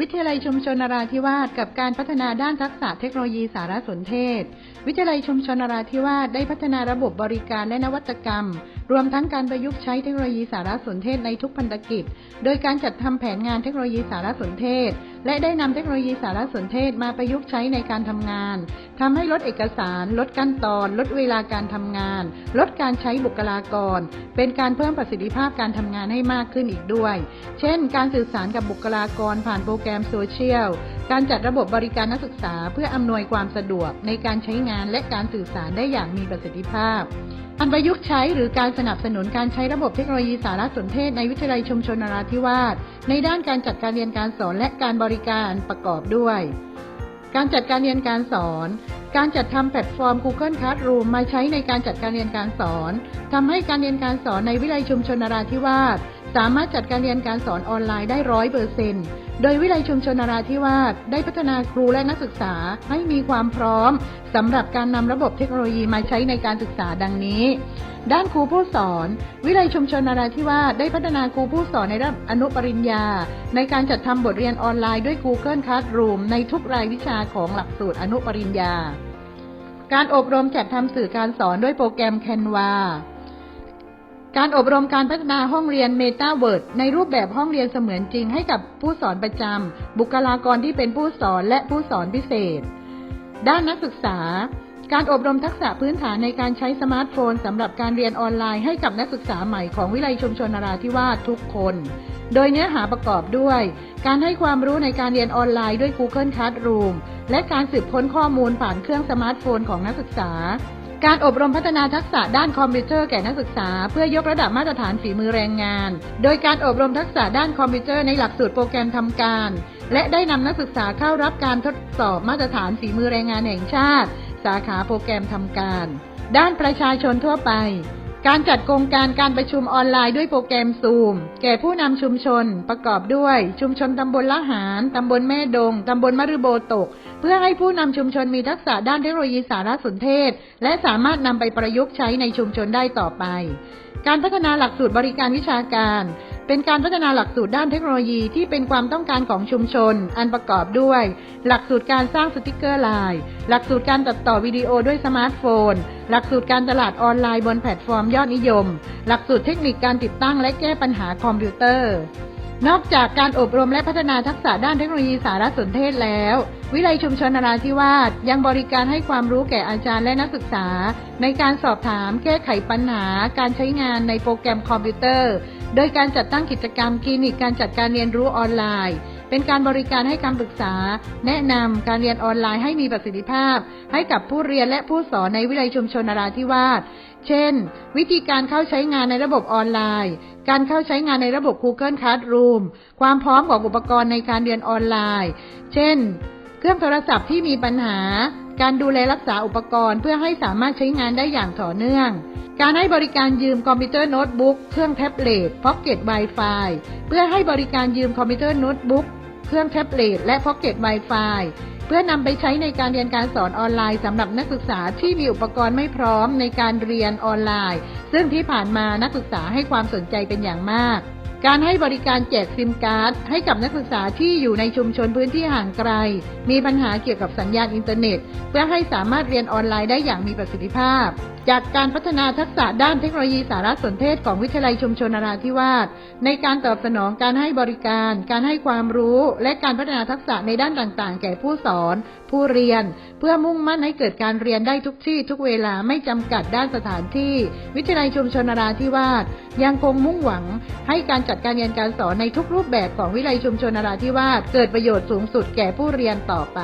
วิทยาลัยชุมชนนราธิวาสกับการพัฒนาด้านทักษะเทคโนโลยีสารสนเทศ วิทยาลัยชุมชนนราธิวาสได้พัฒนาระบบบริการและนวัตกรรม รวมทั้งการประยุกต์ใช้เทคโนโลยีสารสนเทศในทุกพันธกิจ โดยการจัดทำแผนงานเทคโนโลยีสารสนเทศและได้นำเทคโนโลยีสารสนเทศมาประยุกต์ใช้ในการทำงานทำให้ลดเอกสาร ลดขั้นตอน ลดเวลาการทำงาน ลดการใช้บุคลากร เป็นการเพิ่มประสิทธิภาพการทำงานให้มากขึ้นอีกด้วย เช่น การสื่อสารกับบุคลากรผ่านโปรแกรมโซเชียล การจัดระบบบริการนักศึกษาเพื่ออำนวยความสะดวกในการใช้งานและการสื่อสารได้อย่างมีประสิทธิภาพการประยุกต์ใช้หรือการสนับสนุนการใช้ระบบเทคโนโลยีสารสนเทศในวิทยาลัยชุมชนนราธิวาสในด้านการจัดการเรียนการสอนและการบริการประกอบด้วย การจัดการเรียนการสอน การจัดทำแพลตฟอร์ม Google Classroom มาใช้ในการจัดการเรียนการสอนทำให้การเรียนการสอนในวิทยาลัยชุมชนนราธิวาส สามารถจัดการเรียนการสอนออนไลน์ได้ร้อยเปอร์เซ็นต์โดยวิทยาลัยชุมชนนราธิวาสได้พัฒนาครูและนักศึกษาให้มีความพร้อมสำหรับการนำระบบเทคโนโลยีมาใช้ในการศึกษาดังนี้ ด้านครูผู้สอน วิทยาลัยชุมชนนราธิวาสได้พัฒนาครูผู้สอนในระดับอนุปริญญา ในการจัดทำบทเรียนออนไลน์ด้วย Google Classroom ในทุกรายวิชาของหลักสูตรอนุปริญญา การอบรมจัดทำสื่อการสอนด้วยโปรแกรม Canva การอบรมการพัฒนาห้องเรียน Metaverse ในรูปแบบห้องเรียนเสมือนจริงให้กับผู้สอนประจำบุคลากรที่เป็นผู้สอนและผู้สอนพิเศษ ด้านนักศึกษา การอบรมทักษะพื้นฐานในการใช้สมาร์ทโฟนสำหรับการเรียนออนไลน์ให้กับนักศึกษาใหม่ของวิทยาลัยชุมชนนราธิวาสทุกคน โดยเนื้อหาประกอบด้วย การให้ความรู้ในการเรียนออนไลน์ด้วย Google Classroom และการสืบค้นข้อมูลผ่านเครื่องสมาร์ทโฟนของนักศึกษา การอบรมพัฒนาทักษะด้านคอมพิวเตอร์แก่นักศึกษา เพื่อยกระดับมาตรฐานฝีมือแรงงาน โดยการอบรมทักษะด้านคอมพิวเตอร์ในหลักสูตรโปรแกรมทำการ และได้นำนักศึกษาเข้ารับการทดสอบมาตรฐานฝีมือแรงงานแห่งชาติ สาขาโปรแกรมทำการ ด้านประชาชนทั่วไป การจัดโครงการการประชุมออนไลน์ด้วยโปรแกรมซูมแก่ผู้นำชุมชน ประกอบด้วย ชุมชนตำบลละหารตำบลแม่ดงตำบลมะรือโบตก เพื่อให้ผู้นำชุมชนมีทักษะด้านเทคโนโลยีสารสนเทศ และสามารถนำไปประยุกต์ใช้ในชุมชนได้ต่อไป การพัฒนาหลักสูตรบริการวิชาการ เป็นการพัฒนาหลักสูตรด้านเทคโนโลยีที่เป็นความต้องการของชุมชน อันประกอบด้วย หลักสูตรการสร้างสติกเกอร์ไลน์หลักสูตรการตัดต่อวิดีโอด้วยสมาร์ทโฟน หลักสูตรการตลาดออนไลน์บนแพลตฟอร์มยอดนิยม หลักสูตรเทคนิคการติดตั้งและแก้ปัญหาคอมพิวเตอร์ นอกจากการอบรมและพัฒนาทักษะด้านเทคโนโลยีสารสนเทศแล้ว วิเลยชุมชนนราธิวาสยังบริการให้ความรู้แก่อาจารย์และนักศึกษา ในการสอบถามแก้ไขปัญหา การใช้งานในโปรแกรมคอมพิวเตอร์ โดยการจัดตั้งกิจกรรมคลินิกการจัดการเรียนรู้ออนไลน์ เป็นการบริการให้คำปรึกษา แนะนำการเรียนออนไลน์ให้มีประสิทธิภาพ ให้กับผู้เรียนและผู้สอนในวิทยาลัยชุมชนนราธิวาสเช่น วิธีการเข้าใช้งานในระบบออนไลน์ การเข้าใช้งานในระบบ Google Classroom ความพร้อมของอุปกรณ์ในการเรียนออนไลน์ เช่น เครื่องโทรศัพท์ที่มีปัญหา การดูแลรักษาอุปกรณ์เพื่อให้สามารถใช้งานได้อย่างต่อเนื่องการให้บริการยืมคอมพิวเตอร์โน้ตบุ๊ก เครื่องแท็บเล็ตพ็อกเก็ต Wi-Fi เพื่อให้บริการยืมคอมพิวเตอร์โน้ตบุ๊ก เครื่องแท็บเล็ตและพ็อกเก็ต Wi-Fi เพื่อนำไปใช้ในการเรียนการสอนออนไลน์สำหรับนักศึกษาที่มีอุปกรณ์ไม่พร้อมในการเรียนออนไลน์ ซึ่งที่ผ่านมานักศึกษาให้ความสนใจเป็นอย่างมาก การให้บริการแจกซิมการ์ด ให้กับนักศึกษาที่อยู่ในชุมชนพื้นที่ห่างไกล มีปัญหาเกี่ยวกับสัญญาณอินเทอร์เน็ต เพื่อให้สามารถเรียนออนไลน์ได้อย่างมีประสิทธิภาพ จากการพัฒนาทักษะด้านเทคโนโลยีสารสนเทศของวิทยาลัยชุมชนนราธิวาสในการตอบสนองการให้บริการ การให้ความรู้ และการพัฒนาทักษะในด้านต่างๆ แก่ผู้สอน ผู้เรียน เพื่อมุ่งมั่นให้เกิดการเรียนได้ทุกที่ทุกเวลาไม่จำกัดด้านสถานที่ วิทยาลัยชุมชนนราธิวาสยังคงมุ่งหวัง ให้การจัดการเรียนการสอนในทุกรูปแบบของวิทยาลัยชุมชนนราธิวาสเกิดประโยชน์สูงสุดแก่ผู้เรียนต่อไป